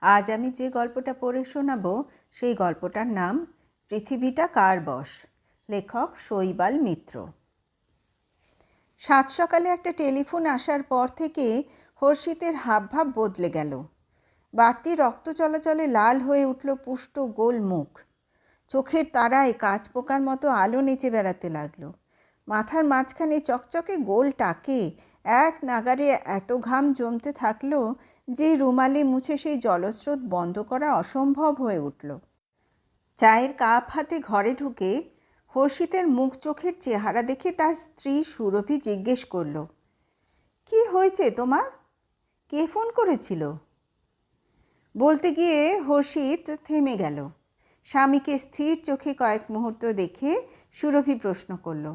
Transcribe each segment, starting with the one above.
আজ আমি যে গল্পটা পড়ে শোনাবো, সেই গল্পটার নাম পৃথিবীটা কার বশ? লেখক শৈবাল মিত্র। সাত সকালে একটা টেলিফোন আসার পর থেকে হর্ষিতের হাবভাব বদলে গেল। বাড়তি রক্ত চলাচলে লাল হয়ে উঠল পুষ্ট গোল মুখ। চোখের তারায় কাঁচ পোকার মতো আলো নেচে বেড়াতে লাগল। মাথার মাঝখানে চকচকে গোল টাকে এক নাগারে এত ঘাম জমতে থাকল যে রুমালে মুছে সেই জলস্রোত বন্ধ করা অসম্ভব হয়ে উঠল। চায়ের কাপ হাতে ঘরে ঢুকে হর্ষিতের মুখ চোখের চেহারা দেখে তার স্ত্রী সুরভি জিজ্ঞেস করল, কি হয়েছে তোমার? কে ফোন করেছিল? বলতে গিয়ে হর্ষিত থেমে গেল। স্বামীকে স্থির চোখে কয়েক মুহূর্ত দেখে সুরভি প্রশ্ন করল,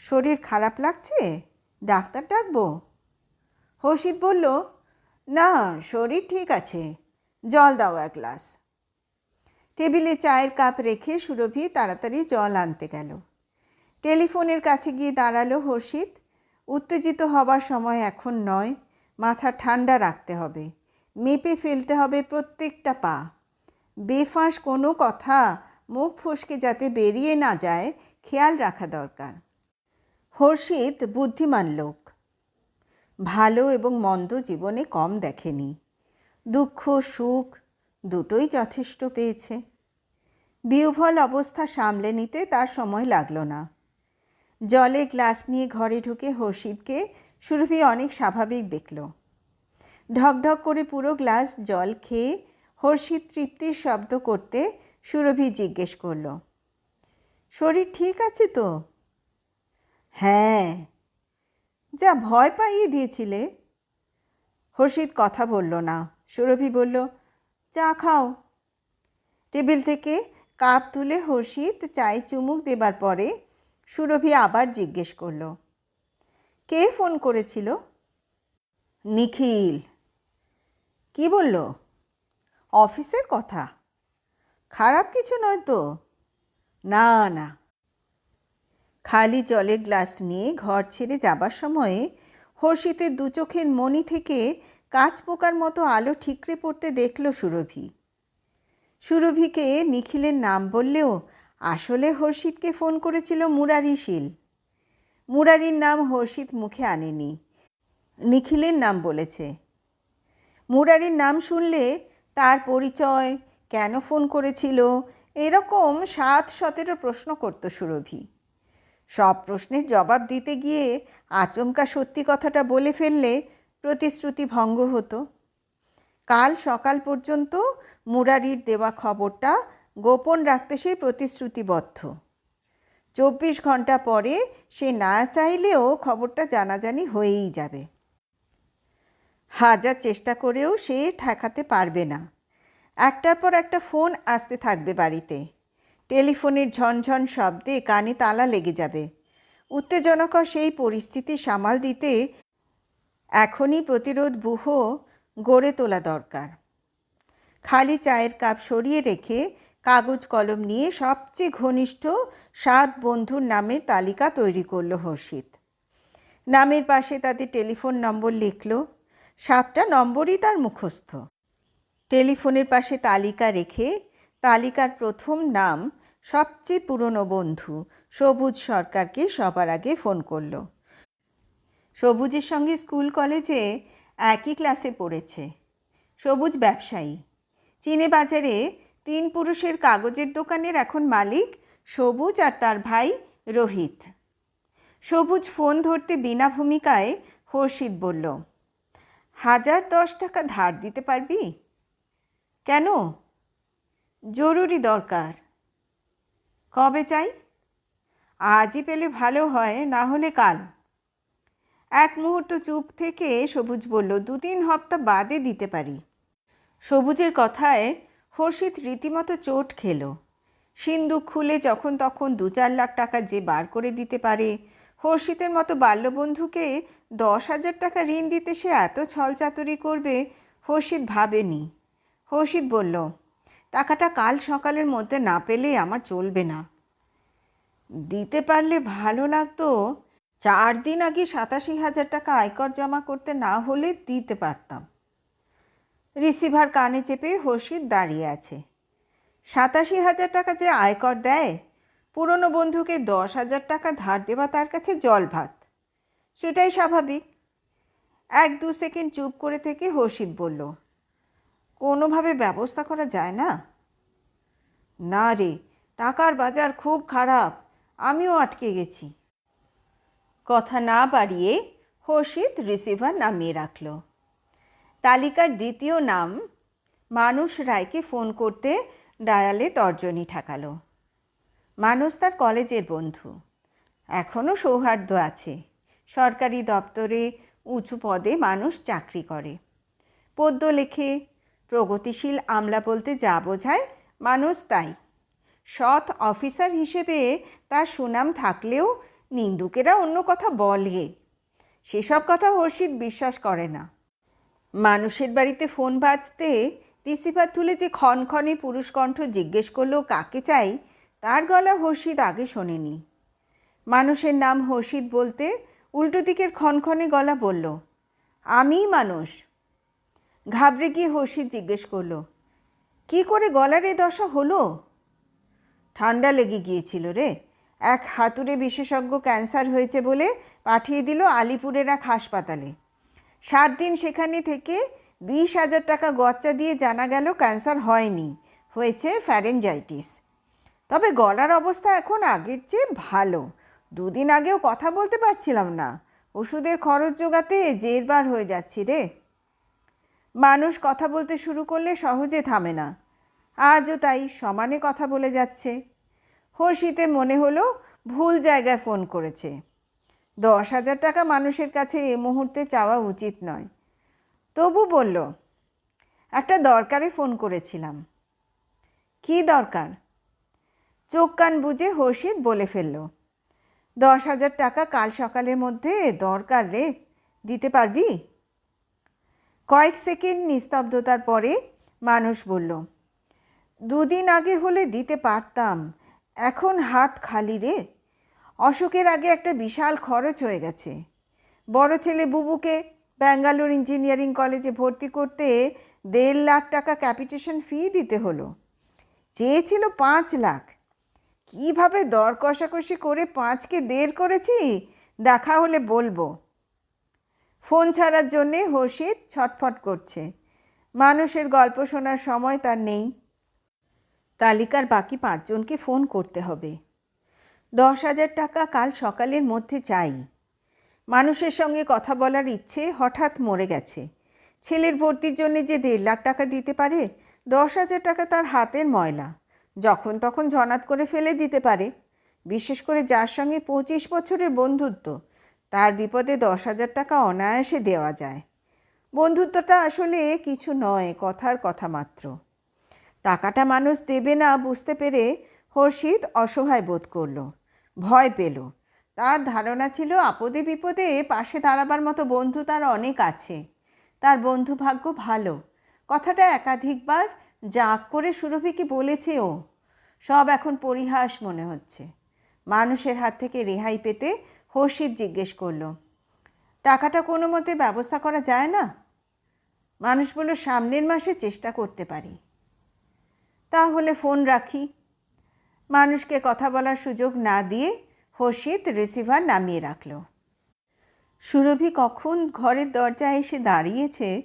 শরীর খারাপ লাগছে? ডাক্তার ডাকবো? হর্ষিত বলল না, শরীর ঠিক আছে। জল দাও এক গ্লাস। টেবিলে চায়ের কাপ রেখে সুরভি তাড়াতাড়ি জল আনতে গেল। টেলিফোনের কাছে গিয়ে দাঁড়াল হর্ষিত। উত্তেজিত হবার সময় এখন নয়, মাথা ঠান্ডা রাখতে হবে। মেপে ফেলতে হবে প্রত্যেকটা পা। বেফাঁস কোনো কথা, মুখ ফসকে যাতে বেরিয়ে না যায়, খেয়াল রাখা দরকার। হর্ষিত বুদ্ধিমান লোক। ভালো এবং মন্দ জীবনে কম দেখেনি। দুঃখ, সুখ দুটোই যথেষ্ট পেয়েছে। বিহ্বল অবস্থা সামলে নিতে তার সময় লাগল না। জলে গ্লাস নিয়ে ঘরে ঢুকে হর্ষিতকে সুরভি অনেক স্বাভাবিক দেখল। ঢকঢক করে পুরো গ্লাস জল খেয়ে হর্ষিত তৃপ্তির শব্দ করতে সুরভি জিজ্ঞেস করল, শরীর ঠিক আছে তো? হ্যাঁ যা ভয় পাইয়ে দিয়েছিলে? হর্ষিত কথা বলল না। সুরভি বলল, চা খাও। টেবিল থেকে কাপ তুলে হর্ষিত চায়ে চুমুক দেবার পরে সুরভি আবার জিজ্ঞেস করল, কে ফোন করেছিল? নিখিল। কি বলল? অফিসের কথা। খারাপ কিছু নয় তো? না না। খালি জলের গ্লাস নিয়ে ঘর ছেড়ে যাবার সময়ে হর্ষিতের দু চোখের মণি থেকে কাঁচ পোকার মতো আলো ঠিকরে পড়তে দেখল সুরভি। সুরভিকে নিখিলের নাম বললেও আসলে হর্ষিতকে ফোন করেছিল মুরারি শীল। মুরারির নাম হর্ষিত মুখে আনেনি। নিখিলের নাম বলেছে। মুরারির নাম শুনলে তার পরিচয়, কেন ফোন করেছিল, এরকম সাত সতেরো প্রশ্ন করত সুরভি। সব প্রশ্নের জবাব দিতে গিয়ে আচমকা সত্যি কথাটা বলে ফেললে প্রতিশ্রুতি ভঙ্গ হতো। কাল সকাল পর্যন্ত মুরারির দেওয়া খবরটা গোপন রাখতে সে প্রতিশ্রুতিবদ্ধ। চব্বিশ ঘণ্টা পরে সে না চাইলেও খবরটা জানাজানি হয়েই যাবে। হাজার চেষ্টা করেও সে ঠেকাতে পারবে না। একটার পর একটা ফোন আসতে থাকবে বাড়িতে। টেলিফোনের ঝনঝন শব্দে কানে তালা লেগে যাবে। উত্তেজনকর সেই পরিস্থিতি সামাল দিতে এখনই প্রতিরোধ বুহ গড়ে তোলা দরকার। খালি চায়ের কাপ সরিয়ে রেখে কাগজ কলম নিয়ে সবচেয়ে ঘনিষ্ঠ সাত বন্ধুর নামের তালিকা তৈরি করল হর্ষিত। নামের পাশে তাদের টেলিফোন নম্বর লিখল। সাতটা নম্বরই তার মুখস্থ। টেলিফোনের পাশে তালিকা রেখে তালিকার প্রথম নাম সবচেয়ে পুরনো বন্ধু সবুজ সরকারকে সবার আগে ফোন করল। সবুজের সঙ্গে স্কুল কলেজে একই ক্লাসে পড়েছে। সবুজ ব্যবসায়ী। চীনে বাজারে তিন পুরুষের কাগজের দোকানের এখন মালিক সবুজ আর তার ভাই রোহিত। সবুজ ফোন ধরতে বিনা ভূমিকায় হর্ষিত বলল, হাজার দশ টাকা ধার দিতে পারবি? কেন? জরুরি দরকার। কবে চাই? আজই পেলে ভালো হয়, না হলে কাল। এক মুহূর্ত চুপ থেকে সবুজ বলল দু তিন হপ্তাহ বাদে দিতে পারি। সবুজের কথায় হর্ষিত রীতিমতো চোট খেল। সিন্দুক খুলে যখন তখন দু চার লাখ টাকা যে বার করে দিতে পারে, হর্ষিতের মতো বাল্যবন্ধুকে দশ হাজার টাকা ঋণ দিতে সে এত ছলচাতুরি করবে, হর্ষিত ভাবেনি। হর্ষিত বলল টাকাটা কাল সকালের মধ্যে না পেলে আমার চলবে না। দিতে পারলে ভালো লাগতো, চার দিন আগে সাতাশি হাজার টাকা আয়কর জমা করতে না হলে দিতে পারতাম। রিসিভার কানে চেপে হর্ষিত দাঁড়িয়ে আছে। সাতাশি হাজার টাকা যে আয়কর দেয়, পুরনো বন্ধুকে দশ হাজার টাকা ধার দেওয়া তার কাছে জল ভাত সেটাই স্বাভাবিক। এক দু সেকেন্ড চুপ করে থেকে হর্ষিত বলল কোনোভাবে ব্যবস্থা করা যায় না? না রে, টাকার বাজার খুব খারাপ। আমিও আটকে গেছি। কথা না বাড়িয়ে হর্ষিত রিসিভার নামিয়ে রাখল। তালিকার দ্বিতীয় নাম মানুষ রায়কে ফোন করতে ডায়ালে তর্জনী ঠেকালো। মানুষ তার কলেজের বন্ধু। এখনও সৌহার্দ্য আছে। সরকারি দপ্তরে উঁচু পদে মানুষ চাকরি করে। পদ্য লেখে প্রগতিশীল আমলা বলতে যা বোঝায় মানুষ তাই। সৎ অফিসার হিসেবে তার সুনাম থাকলেও নিন্দুকেরা অন্য কথা বলে। সেসব কথা হর্ষিত বিশ্বাস করে না। মানুষের বাড়িতে ফোন বাজতে রিসিভার তুলে যে ক্ষণক্ষণে পুরুষ কণ্ঠ জিজ্ঞেস করল কাকে চাই, তার গলা হর্ষিত আগে শোনেনি। মানুষের নাম হর্ষিত বলতে উল্টো দিকের ক্ষণক্ষণে গলা বলল, আমিই মানুষ। ঘাবড়ে গিয়ে হর্ষিত জিজ্ঞেস করল, কি করে গলার এ দশা হলো? ঠান্ডা লেগে গিয়েছিল রে। এক হাতুড়ে বিশেষজ্ঞ ক্যান্সার হয়েছে বলে পাঠিয়ে দিল আলিপুরের এক হাসপাতালে। সাত দিন সেখানে থেকে বিশ হাজার টাকা গচ্চা দিয়ে জানা গেল ক্যান্সার হয়নি। হয়েছে ফ্যারেঞ্জাইটিস। তবে গলার অবস্থা এখন আগের চেয়ে ভালো। দুদিন আগেও কথা বলতে পারছিলাম না। ওষুধের খরচ জোগাতে জেরবার হয়ে যাচ্ছি রে। মানুষ কথা বলতে শুরু করলে সহজে থামে না। আজও তাই সমানে কথা বলে যাচ্ছে। হর্ষিতের মনে হলো ভুল জায়গায় ফোন করেছে। দশ হাজার টাকা মানুষের কাছে এ মুহূর্তে চাওয়া উচিত নয়। তবু বলল, একটা দরকারে ফোন করেছিলাম। কি দরকার? চোখ কান বুঝে হর্ষিত বলে ফেলল, দশ হাজার টাকা কাল সকালের মধ্যে দরকার রে, দিতে পারবি? কয়েক সেকেন্ড নিস্তব্ধতার পরে মানুষ বলল, দুদিন আগে হলে দিতে পারতাম, এখন হাত খালি রে। অশোকের আগে একটা বিশাল খরচ হয়ে গেছে। বড় ছেলে বুবুকে ব্যাঙ্গালোর ইঞ্জিনিয়ারিং কলেজে ভর্তি করতে দেড় লাখ টাকা ক্যাপিটেশন ফি দিতে হলো। চেয়েছিল পাঁচ লাখ। কীভাবে দর কষাকষি করে পাঁচকে দেড় করেছি? দেখা হলে বলব। ফোন ছাড়ার জন্যে হর্ষিত ছটফট করছে। মানুষের গল্প শোনার সময় তার নেই। তালিকার বাকি পাঁচজনকে ফোন করতে হবে। দশ হাজার টাকা কাল সকালের মধ্যে চাই। মানুষের সঙ্গে কথা বলার ইচ্ছে হঠাৎ মরে গেছে। ছেলের ভর্তির জন্য যে দেড় লাখ টাকা দিতে পারে, দশ হাজার টাকা তার হাতের ময়লা। যখন তখন ঝনাত করে ফেলে দিতে পারে। বিশেষ করে যার সঙ্গে পঁচিশ বছরের বন্ধুত্ব। তার বিপদে দশ হাজার টাকা অনায়াসে দেওয়া যায়। বন্ধুত্বটা আসলে কিছু নয়, কথার কথা মাত্র। টাকাটা মানুষ দেবে না বুঝতে পেরে হর্ষিত অসহায় বোধ করল, ভয় পেল। তার ধারণা ছিল আপদে বিপদে পাশে দাঁড়াবার মতো বন্ধু তার অনেক আছে। তার বন্ধু ভাগ্য ভালো। কথাটা একাধিকবার জাঁক করে সুরভিকে বলেছে ও। সব এখন পরিহাস মনে হচ্ছে। মানুষের হাত থেকে রেহাই পেতে হর্ষিত জিজ্ঞেস করল, টাকাটা কোনো মতে ব্যবস্থা করা যায় না? মানুষ বলল, সামনের মাসে চেষ্টা করতে পারি। তাহলে ফোন রাখি। মানুষকে কথা বলার সুযোগ না দিয়ে হর্ষিত রিসিভার নামিয়ে রাখল। সুরভি কখন ঘরের দরজায় এসে দাঁড়িয়েছে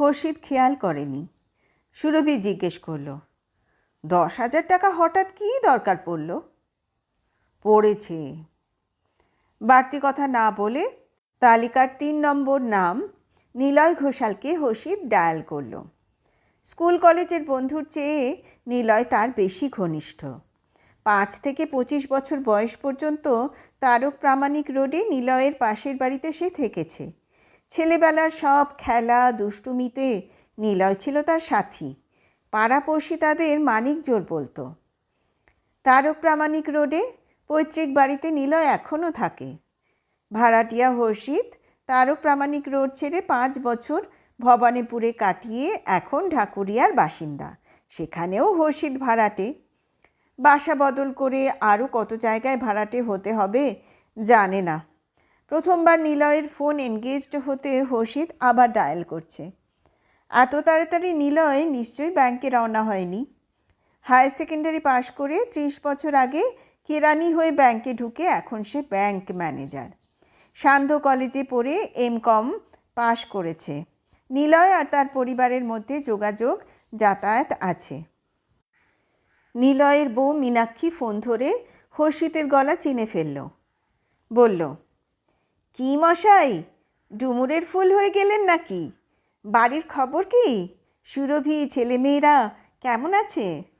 হর্ষিত খেয়াল করেনি। সুরভি জিজ্ঞেস করল, দশ হাজার টাকা হঠাৎ কী দরকার পড়ল? পড়েছে। বাড়তি কথা না বলে তালিকার তিন নম্বর নাম নিলয় ঘোষালকে হর্ষিত ডায়াল করল। স্কুল কলেজের বন্ধুর চেয়ে নিলয় তার বেশি ঘনিষ্ঠ। পাঁচ থেকে পঁচিশ বছর বয়স পর্যন্ত তারক প্রামাণিক রোডে নিলয়ের পাশের বাড়িতে সে থেকেছে। ছেলেবেলার সব খেলা, দুষ্টুমিতে নিলয় ছিল তার সাথী। পাড়াপড়শি তাদের মানিক জোর বলতো। তারক প্রামাণিক রোডে পৈতৃক বাড়িতে নিলয় এখনও থাকে। ভাড়াটিয়া হর্ষিত তারও প্রামাণিক রোড ছেড়ে পাঁচ বছর ভবানীপুরে কাটিয়ে এখন ঢাকুরিয়ার বাসিন্দা। সেখানেও হর্ষিত ভাড়াটে। বাসা বদল করে আরও কত জায়গায় ভাড়াটে হতে হবে জানে না। প্রথমবার নিলয়ের ফোন এনগেজড হতে হর্ষিত আবার ডায়াল করছে। এত তাড়াতাড়ি নিলয় নিশ্চয়ই ব্যাংকে রওনা হয়নি। হায়ার সেকেন্ডারি পাশ করে ত্রিশ বছর আগে কেরানি হয়ে ব্যাংকে ঢুকে এখন সে ব্যাংক ম্যানেজার। সান্ধ্য কলেজে পড়ে এম কম পাশ করেছে। নিলয় আর তার পরিবারের মধ্যে যোগাযোগ যাতায়াত আছে। নিলয়ের বউ মীনাক্ষী ফোন ধরে হর্ষিতের গলা চিনে ফেলল। বলল, কি মশাই, ডুমুরের ফুল হয়ে গেলেন নাকি? বাড়ির খবর কি? সুরভি, ছেলেমেয়েরা কেমন আছে?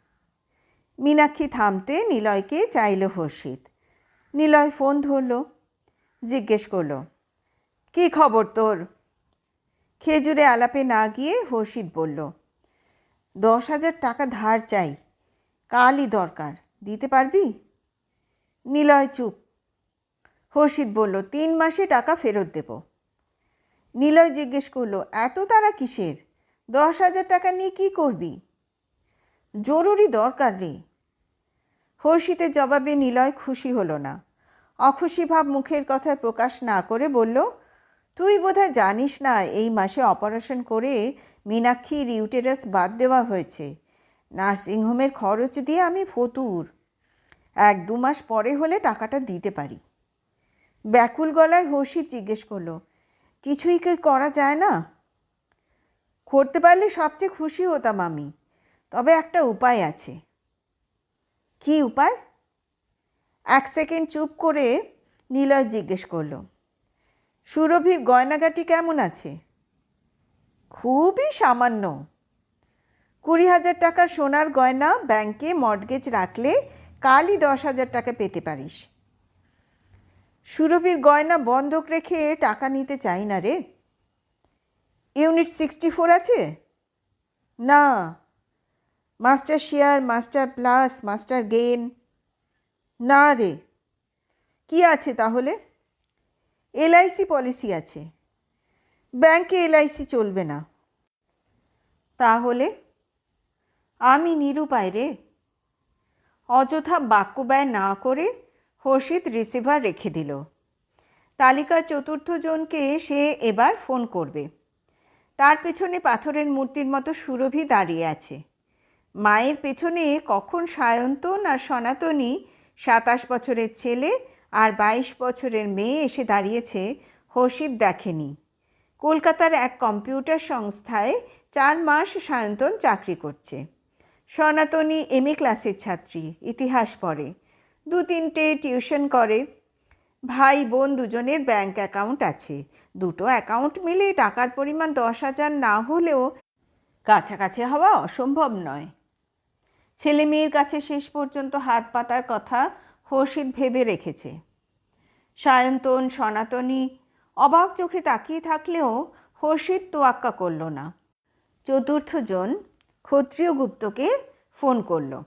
মীনাক্ষী থামতে নিলয়কে চাইল হর্ষিত। নিলয় ফোন ধরল, জিজ্ঞেস করল, কি খবর তোর? খেজুরে আলাপে না গিয়ে হর্ষিত বলল, দশ হাজার টাকা ধার চাই, কালই দরকার, দিতে পারবি? নিলয় চুপ। হর্ষিত বলল, তিন মাসে টাকা ফেরত দেব। নিলয় জিজ্ঞেস করল, এত তারা কিসের? দশ হাজার টাকা নিয়ে কী করবি? জরুরি দরকার রে হর্ষিতের জবাবে নিলয় খুশি হলো না। অখুশি ভাব মুখের কথায় প্রকাশ না করে বলল, তুই বোধহয় জানিস না, এই মাসে অপারেশন করে মীনাক্ষীর ইউটেরাস বাদ দেওয়া হয়েছে। নার্সিংহোমের খরচ দিয়ে আমি ফতুর। এক দু মাস পরে হলে টাকাটা দিতে পারি। ব্যাকুল গলায় হর্ষিত জিজ্ঞেস করল, কিছুই কি করা যায় না? করতে পারলে সবচেয়ে খুশি হতাম আমি। তবে একটা উপায় আছে। কি উপায়? এক সেকেন্ড চুপ করে নিলয় জিজ্ঞেস করল, সুরভির গয়নাগাটি কেমন আছে? খুবই সামান্য। কুড়ি হাজার টাকার সোনার গয়না ব্যাংকে মর্টগেজ রাখলে কালই দশ হাজার টাকা পেতে পারিস। সুরভির গয়না বন্ধক রেখে টাকা নিতে চাই না রে। ইউনিট সিক্সটি ফোর আছে? না master share master plus master gain না রে। কী আছে তাহলে? এলআইসি পলিসি আছে। ব্যাংকে এলআইসি চলবে না। তাহলে? আমি নিরুপায় রে। অযথা বাক্য ব্যয় না করে হর্ষিত রিসিভার রেখে দিল। তালিকার চতুর্থ জনকে সে এবার ফোন করবে। তার পেছনে পাথরের মূর্তির মতো সুরভি দাঁড়িয়ে আছে। মায়ের পেছনে কখন সায়ন্তন আর সনাতনী, সাতাশ বছরের ছেলে আর বাইশ বছরের মেয়ে এসে দাঁড়িয়েছে, হর্ষিত দেখেনি। কলকাতার এক কম্পিউটার সংস্থায় চার মাস সায়ন্তন চাকরি করছে। সনাতনী এম এ ক্লাসের ছাত্রী, ইতিহাস পড়ে। দু তিনটে টিউশন করে। ভাই বোন দুজনের ব্যাংক অ্যাকাউন্ট আছে। দুটো অ্যাকাউন্ট মিলে টাকার পরিমাণ দশ হাজার না হলেও কাছাকাছি হওয়া অসম্ভব নয়। ছেলে মেয়ের কাছে শেষ পর্যন্ত হাত পাতার কথা হর্ষিত ভেবে রেখেছে। সায়ন্তন, সনাতনী অবাক চোখে তাকিয়ে থাকলেও হর্ষিত তোয়াক্কা করল না। চতুর্থ জন ক্ষত্রিয় গুপ্তকে ফোন করল।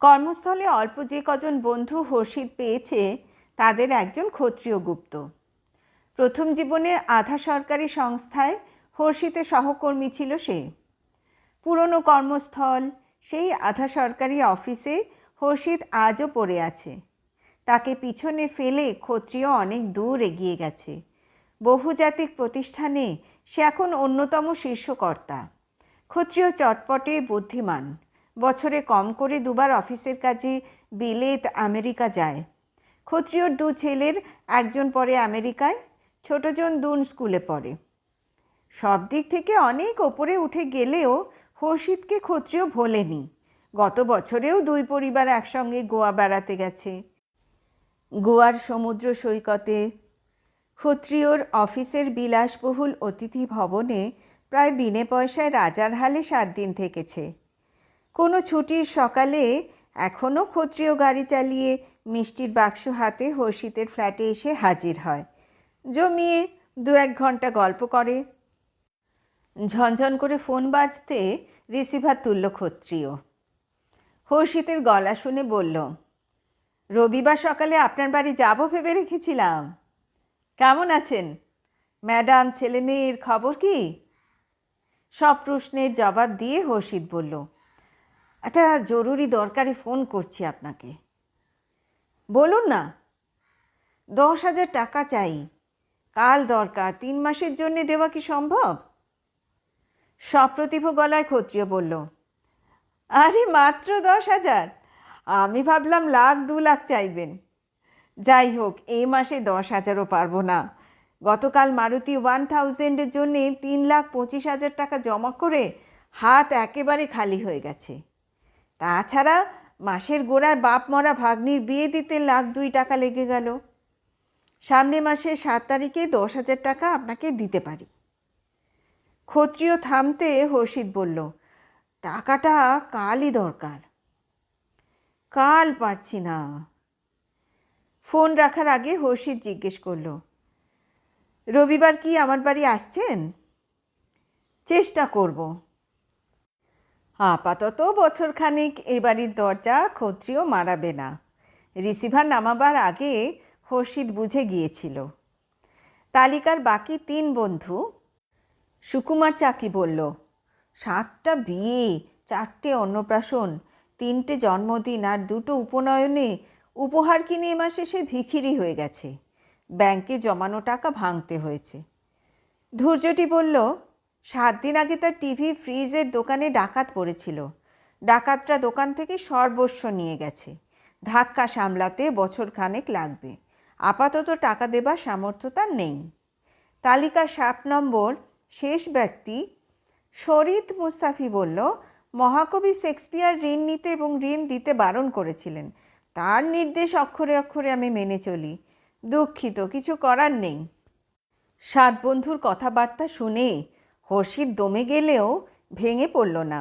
কর্মস্থলে অল্প যে কজন বন্ধু হর্ষিত পেয়েছে, তাদের একজন ক্ষত্রিয় গুপ্ত। প্রথম জীবনে আধা সরকারি সংস্থায় হর্ষিতে সহকর্মী ছিল সে। পুরনো কর্মস্থল সেই আধা সরকারি অফিসে হর্ষিত আজও পড়ে আছে। তাকে পিছনে ফেলে ক্ষত্রিয় অনেক দূর এগিয়ে গেছে। বহুজাতিক প্রতিষ্ঠানে সে এখন অন্যতম শীর্ষকর্তা। ক্ষত্রিয় চটপটে বুদ্ধিমান। বছরে কম করে দুবার অফিসের কাজে বিলেত আমেরিকা যায়। ক্ষত্রিয়র দু ছেলের, একজন পড়ে আমেরিকায়, ছোটজন দুন স্কুলে পড়ে। সব দিক থেকে অনেক ওপরে উঠে গেলেও হর্ষিতকে ক্ষত্রিয় ভোলেনি। গত বছরেও দুই পরিবার একসঙ্গে গোয়া বেড়াতে গেছে। গোয়ার সমুদ্র সৈকতে ক্ষত্রিয়র অফিসের বিলাসবহুল অতিথি ভবনে প্রায় বিনে পয়সায় রাজার হালে সাত দিন থেকেছে। কোনো ছুটির সকালে এখনও ক্ষত্রিয় গাড়ি চালিয়ে মিষ্টির বাক্স হাতে হর্ষিতের ফ্ল্যাটে এসে হাজির হয়। জমিয়ে দু এক ঘণ্টা গল্প করে। ঝনঝন করে ফোন বাজতে রিসিভার তুলল ক্ষত্রিয়। হর্ষিতের গলা শুনে বলল, রবিবার সকালে আপনার বাড়ি যাব ভেবে রেখেছিলাম। কেমন আছেন? ম্যাডাম, ছেলে মেয়ের খবর কি? সব প্রশ্নের জবাব দিয়ে হর্ষিত বলল, একটা জরুরি দরকারে ফোন করছি আপনাকে। বলুন না, দশ হাজার টাকা চাই। কাল দরকার, তিন মাসের জন্যে দেওয়া কি সম্ভব? সপ্রতিভ গলায় ক্ষত্রিয় বলল, আরে মাত্র দশ হাজার। আমি ভাবলাম লাখ, দু লাখ চাইবেন। যাই হোক, এই মাসে দশ হাজারও পারব না। গতকাল মারুতি ওয়ান থাউজেন্ডের জন্যে তিন লাখ পঁচিশ হাজার টাকা জমা করে হাত একেবারে খালি হয়ে গেছে। তাছাড়া মাসের গোড়ায় বাপ মরা ভাগ্নির বিয়ে দিতে লাখ দুই টাকা লেগে গেল। সামনে মাসের সাত তারিখে দশ হাজার টাকা আপনাকে দিতে পারি। ক্ষত্রিয় থামতে হর্ষিত বলল, টাকাটা কালই দরকার। কাল পারছি না। ফোন রাখার আগে হর্ষিত জিজ্ঞেস করল, রবিবার কি আমার বাড়ি আসছেন? চেষ্টা করব। আপাতত বছরখানিক এ বাড়ির দরজা ক্ষত্রিয় মারাবে না। রিসিভার নামাবার আগে হর্ষিত বুঝে গিয়েছিল, তালিকার বাকি তিন বন্ধু সুকুমার চাকি বলল, সাতটা বিয়ে, চারটে অন্নপ্রাশন, তিনটে জন্মদিন আর দুটো উপনয়নে উপহার কিনে এ মাসে সে ভিখিরি হয়ে গেছে। ব্যাংকে জমানো টাকা ভাঙতে হয়েছে। ধৈর্যটি বলল, সাত দিন আগে তার টিভি ফ্রিজের দোকানে ডাকাত পড়েছিল। ডাকাতরা দোকান থেকে সর্বস্ব নিয়ে গেছে। ধাক্কা সামলাতে বছর খানেক লাগবে। আপাতত টাকা দেবার সামর্থ্য তার নেই। তালিকা সাত নম্বর শেষ ব্যক্তি শরীদ মুস্তাফি বলল, মহাকবি শেক্সপিয়ার ঋণ নিতে এবং ঋণ দিতে বারণ করেছিলেন। তার নির্দেশ অক্ষরে অক্ষরে আমি মেনে চলি। দুঃখিত, কিছু করার নেই। সাত বন্ধুর কথাবার্তা শুনে হর্ষিত দমে গেলেও ভেঙে পড়ল না,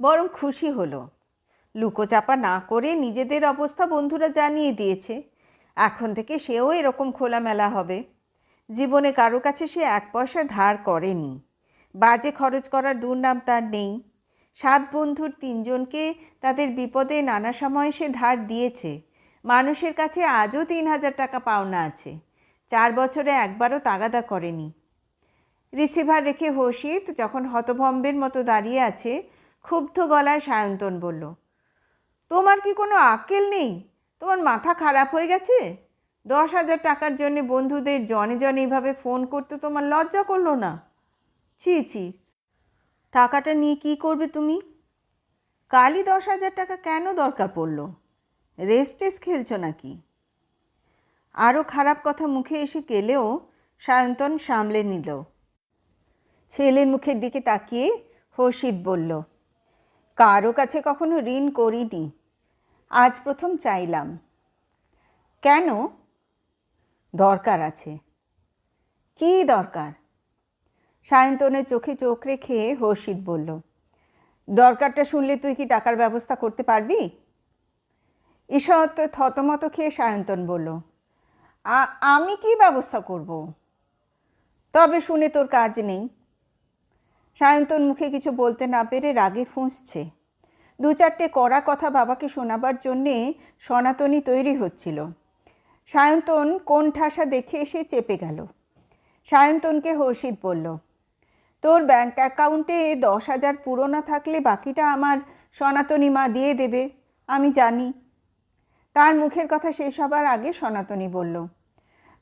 বরং খুশি হলো। লুকোচাপা না করে নিজেদের অবস্থা বন্ধুরা জানিয়ে দিয়েছে, এখন থেকে সেও এরকম খোলামেলা হবে। জীবনে কারও কাছে সে এক পয়সা ধার করেনি। বাজে খরচ করার দুর্নাম তার নেই। সাত বন্ধুর তিনজনকে তাদের বিপদে নানা সময় সে ধার দিয়েছে। মানুষের কাছে আজও তিন হাজার টাকা পাওনা আছে। চার বছরে একবারও তাগাদা করেনি। রিসিভার রেখে হর্ষিত যখন হতভম্বের মতো দাঁড়িয়ে আছে, ক্ষুব্ধ গলায় সায়ন্তন বলল, তোমার কি কোনো আক্কেল নেই? তোমার মাথা খারাপ হয়ে গেছে? দশ হাজার টাকার জন্য বন্ধুদের জনে জনে এইভাবে ফোন করতে তোমার লজ্জা করল না? ছি ছি। টাকাটা নিয়ে কি করবে তুমি? কালই দশ হাজার টাকা কেন দরকার পড়ল? রেস্টেস খেলছো নাকি? আরও খারাপ কথা মুখে এসে গেলেও সায়ন্তন সামলে নিল। ছেলের মুখের দিকে তাকিয়ে হর্ষিত বলল, কারও কাছে কখনো ঋণ করিনি। আজ প্রথম চাইলাম। কেন? দরকার আছে। কি দরকার? সায়ন্তনের চোখে চোখ রেখে হর্ষিত বলল, দরকারটা শুনলে তুই কি টাকার ব্যবস্থা করতে পারবি? ঈষৎ থতমত খেয়ে সায়ন্তন বলল আমি কি ব্যবস্থা করব? তবে শুনে তোর কাজ নেই। সায়ন্তন মুখে কিছু বলতে না পেরে রাগে ফুঁসছে। দু চারটে কড়া কথা বাবাকে শোনাবার জন্যে সনাতনী তৈরি হচ্ছিল। সায়ন্তন কোন ঠাসা দেখে এসে চেপে গেল। সায়ন্তনকে হর্ষিত বলল, তোর ব্যাঙ্ক অ্যাকাউন্টে দশ হাজার পুরো না থাকলে বাকিটা আমার সনাতনী মা দিয়ে দেবে, আমি জানি। তার মুখের কথা শেষ হবার আগে সনাতনী বলল,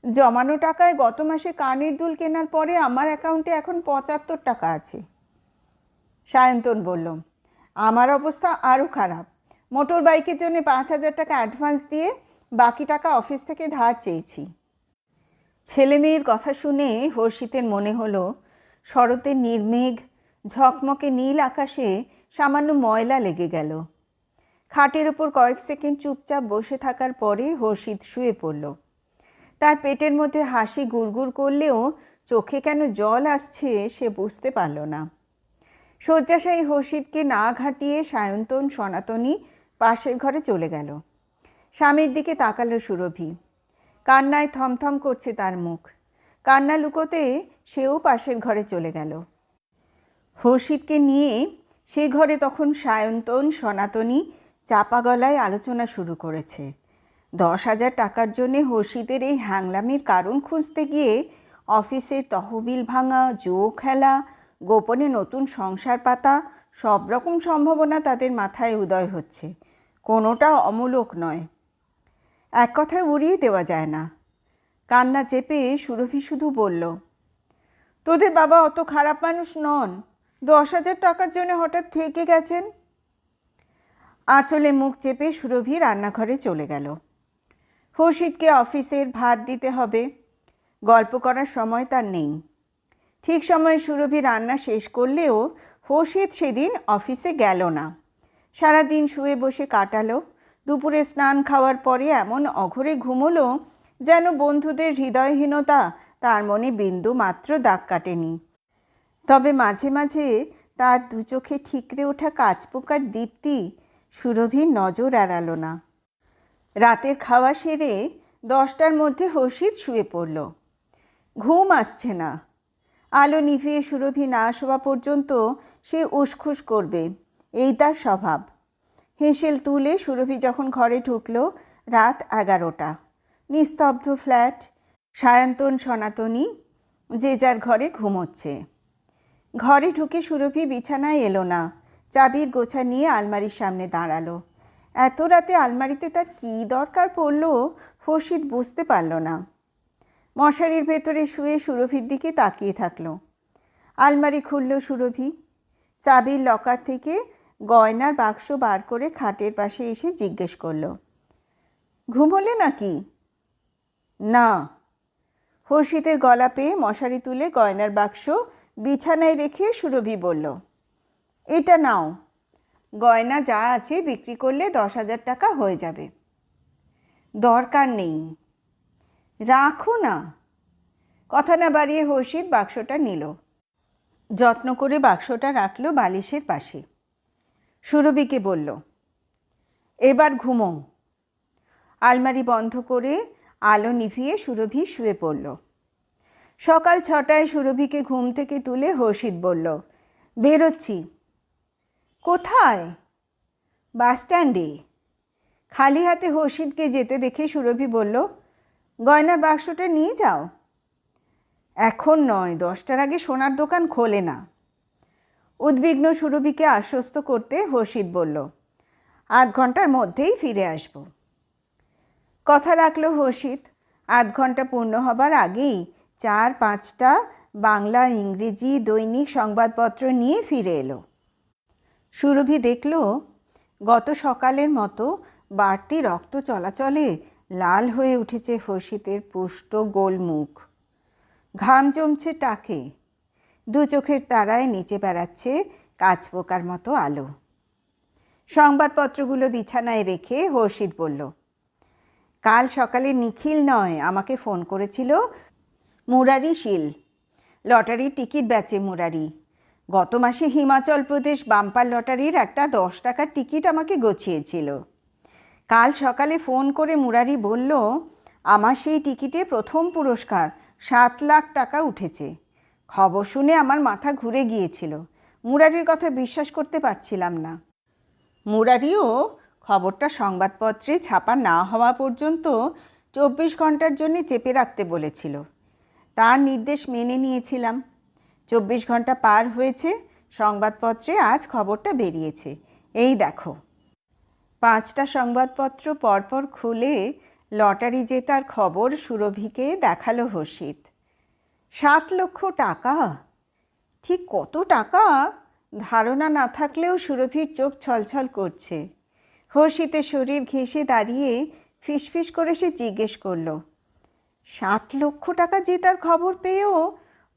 জমানো টাকায় গত মাসে কানের দুল কেনার পরে আমার অ্যাকাউন্টে এখন পঁচাত্তর টাকা আছে। সায়ন্তন বলল, আমার অবস্থা আরও খারাপ। মোটর বাইকের জন্য পাঁচ হাজার টাকা অ্যাডভান্স দিয়ে বাকি টাকা অফিস থেকে ধার চেয়েছি। ছেলে মেয়ের কথা শুনে হর্ষিতের মনে হলো, শরতের নির্মেঘ, ঝকমকে নীল আকাশে সামান্য ময়লা লেগে গেল। খাটের ওপর কয়েক সেকেন্ড চুপচাপ বসে থাকার পরে হর্ষিত শুয়ে পড়ল। তার পেটের মধ্যে হাসি গুড়গুড় করলেও চোখে কেন জল আসছে সে বুঝতে পারল না। শয্যাশায়ী হর্ষিতকে না ঘাটিয়ে সায়ন্তন, সনাতনী পাশের ঘরে চলে গেল। স্বামীর দিকে তাকালো সুরভি। কান্নায় থমথম করছে তার মুখ। কান্না লুকোতে সেও পাশের ঘরে চলে গেল। হর্ষিতকে নিয়ে সে ঘরে তখন সায়ন্তন, সনাতনী চাপা গলায় আলোচনা শুরু করেছে। দশ হাজার টাকার জন্যে হর্ষিতের এই হ্যাংলামির কারণ খুঁজতে গিয়ে অফিসের তহবিল ভাঙা, জো খেলা, গোপনে নতুন সংসার পাতা সব রকম সম্ভাবনা তাদের মাথায় উদয় হচ্ছে। কোনোটা অমূলক নয়। এক কথায় উড়িয়ে দেওয়া যায় না। কান্না চেপে সুরভি শুধু বলল, তোদের বাবা অত খারাপ মানুষ নন। দশ হাজার টাকার জন্য হঠাৎ থেকে গেছেন? আঁচলে মুখ চেপে সুরভি রান্নাঘরে চলে গেল। হর্ষিতকে অফিসের ভাত দিতে হবে। গল্প করার সময় তার নেই। ঠিক সময়ে সুরভি রান্না শেষ করলেও হর্ষিত সেদিন অফিসে গেল না। সারাদিন শুয়ে বসে কাটালো। দুপুরে স্নান খাওয়ার পরে এমন অঘরে ঘুমোলো যেন বন্ধুদের হৃদয়হীনতা, তার মনে বিন্দু মাত্র দাগ কাটেনি। তবে মাঝে মাঝে তার দু চোখে ঠিকরে ওঠা কাঁচপোকার দীপ্তি সুরভির নজর এড়ালো না। রাতের খাওয়া সেরে দশটার মধ্যে হর্ষিত শুয়ে পড়ল। ঘুম আসছে না। আলো নিভিয়ে সুরভি না শোয়া পর্যন্ত সে উসখুস করবে, এই তার স্বভাব। হেঁসেল তুলে সুরভি যখন ঘরে ঢুকল, রাত এগারোটা। নিস্তব্ধ ফ্ল্যাট, সায়ন্তন সনাতনী, যে যার ঘরে ঘুমোচ্ছে। ঘরে ঢুকে সুরভি বিছানায় এলো না, চাবির গোছা নিয়ে আলমারির সামনে দাঁড়াল। এত রাতে আলমারিতে তার কী দরকার পড়ল হর্ষিত বুঝতে পারল না। মশারির ভেতরে শুয়ে সুরভির দিকে তাকিয়ে থাকল। আলমারি খুলল সুরভি। চাবির লকার থেকে গয়নার বাক্স বার করে খাটের পাশে এসে জিজ্ঞেস করল ঘুমোলে নাকি? না। হর্ষিতের গলা পেয়ে মশারি তুলে গয়নার বাক্স বিছানায় রেখে সুরভি বলল, এটা নাও। গয়না যা আছে বিক্রি করলে দশ হাজার টাকা হয়ে যাবে। দরকার নেই। রাখো না। কথা না বাড়িয়ে হর্ষিত বাক্সটা নিল। যত্ন করে বাক্সটা রাখল বালিশের পাশে। সুরভিকে বলল, এবার ঘুমো আলমারি বন্ধ করে আলো নিভিয়ে সুরভি শুয়ে পড়ল। সকাল ছটায় সুরভিকে ঘুম থেকে তুলে হর্ষিত বলল, বেরোচ্ছি। কোথায়? বাস স্ট্যান্ডে খালি হাতে হর্ষিতকে যেতে দেখে সুরভি বলল, গয়নার বাক্সটা নিয়ে যাও। এখন নয়, দশটার আগে সোনার দোকান খোলে না। উদ্বিগ্ন সুরভিকে আশ্বস্ত করতে হর্ষিত বলল, আধ ঘণ্টার মধ্যেই ফিরে আসব। কথা রাখল হর্ষিত, আধ ঘণ্টা পূর্ণ হবার আগেই চার পাঁচটা বাংলা, ইংরেজি, দৈনিক সংবাদপত্র নিয়ে ফিরে এলো। সুরভি দেখল, গত সকালের মতো বাড়তি রক্ত চলাচলে লাল হয়ে উঠেছে হর্ষিতের পুষ্ট গোল মুখ। ঘাম জমছে টাকে। দু চোখের তারায় নিচে বেড়াচ্ছে কাঁচ পোকার মতো আলো। সংবাদপত্রগুলো বিছানায় রেখে হর্ষিত বলল, কাল সকালে নিখিল নয় আমাকে ফোন করেছিল মুরারি শীল। লটারির টিকিট বেচে মুরারি। গত মাসে হিমাচল প্রদেশ বাম্পার লটারির একটা দশ টাকার টিকিট আমাকে গছিয়েছিল। কাল সকালে ফোন করে মুরারি বলল, আমার সেই টিকিটে প্রথম পুরস্কার সাত লাখ টাকা উঠেছে। খবর শুনে আমার মাথা ঘুরে গিয়েছিল। মুরারির কথা বিশ্বাস করতে পারছিলাম না। মুরারিও খবরটা সংবাদপত্রে ছাপা না হওয়া পর্যন্ত চব্বিশ ঘণ্টার জন্য চেপে রাখতে বলেছিল। তার নির্দেশ মেনে নিয়েছিলাম। চব্বিশ ঘণ্টা পার হয়েছে, সংবাদপত্রে আজ খবরটা বেরিয়েছে। এই দেখো। পাঁচটা সংবাদপত্র পরপর খুলে লটারি জেতার খবর সুরভিকে দেখাল হর্ষিত। সাত লক্ষ টাকা? ঠিক কত টাকা? ধারণা না থাকলেও সুরভির চোখ ছলছল করছে। হর্ষিতের শরীর ঘেঁষে দাঁড়িয়ে ফিসফিস করে সে জিজ্ঞেস করল, সাত লক্ষ টাকা জেতার খবর পেয়েও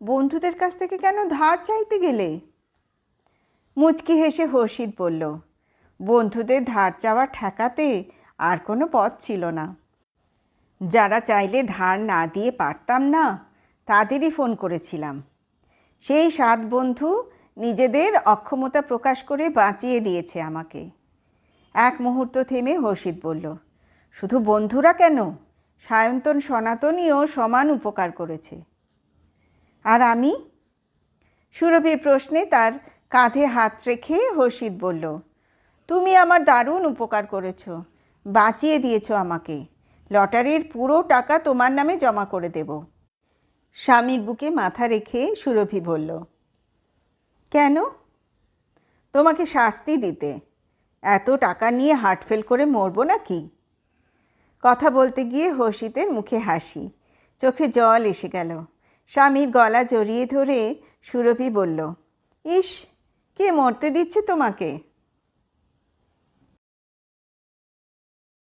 বন্ধুদের কাছ থেকে কেন ধার চাইতে গেলে? মুচকি হেসে হর্ষিত বলল, বন্ধুদের ধার চাওয়া ঠেকাতে আর কোনো পথ ছিল না। যারা চাইলে ধার না দিয়ে পারতাম না তাদেরই ফোন করেছিলাম। সেই সাত বন্ধু নিজেদের অক্ষমতা প্রকাশ করে বাঁচিয়ে দিয়েছে আমাকে। এক মুহূর্ত থেমে হর্ষিত বলল, শুধু বন্ধুরা কেন? সায়ন্তন সনাতনীও সমান উপকার করেছে। আর আমি? সুরভির প্রশ্নে তার কাঁধে হাত রেখে হর্ষিত বলল, তুমি আমার দারুণ উপকার করেছ, বাঁচিয়ে দিয়েছ আমাকে। লটারির পুরো টাকা তোমার নামে জমা করে দেব। স্বামীর বুকে মাথা রেখে সুরভি বলল, কেন? তোমাকে শাস্তি দিতে। এত টাকা নিয়ে হার্টফেল করে মরবো নাকি? কথা বলতে গিয়ে হর্ষিতের মুখে হাসি। চোখে জল এসে গেল। স্বামীর গলা জড়িয়ে ধরে সুরভি বলল, ইস, কে মরতে দিচ্ছে তোমাকে?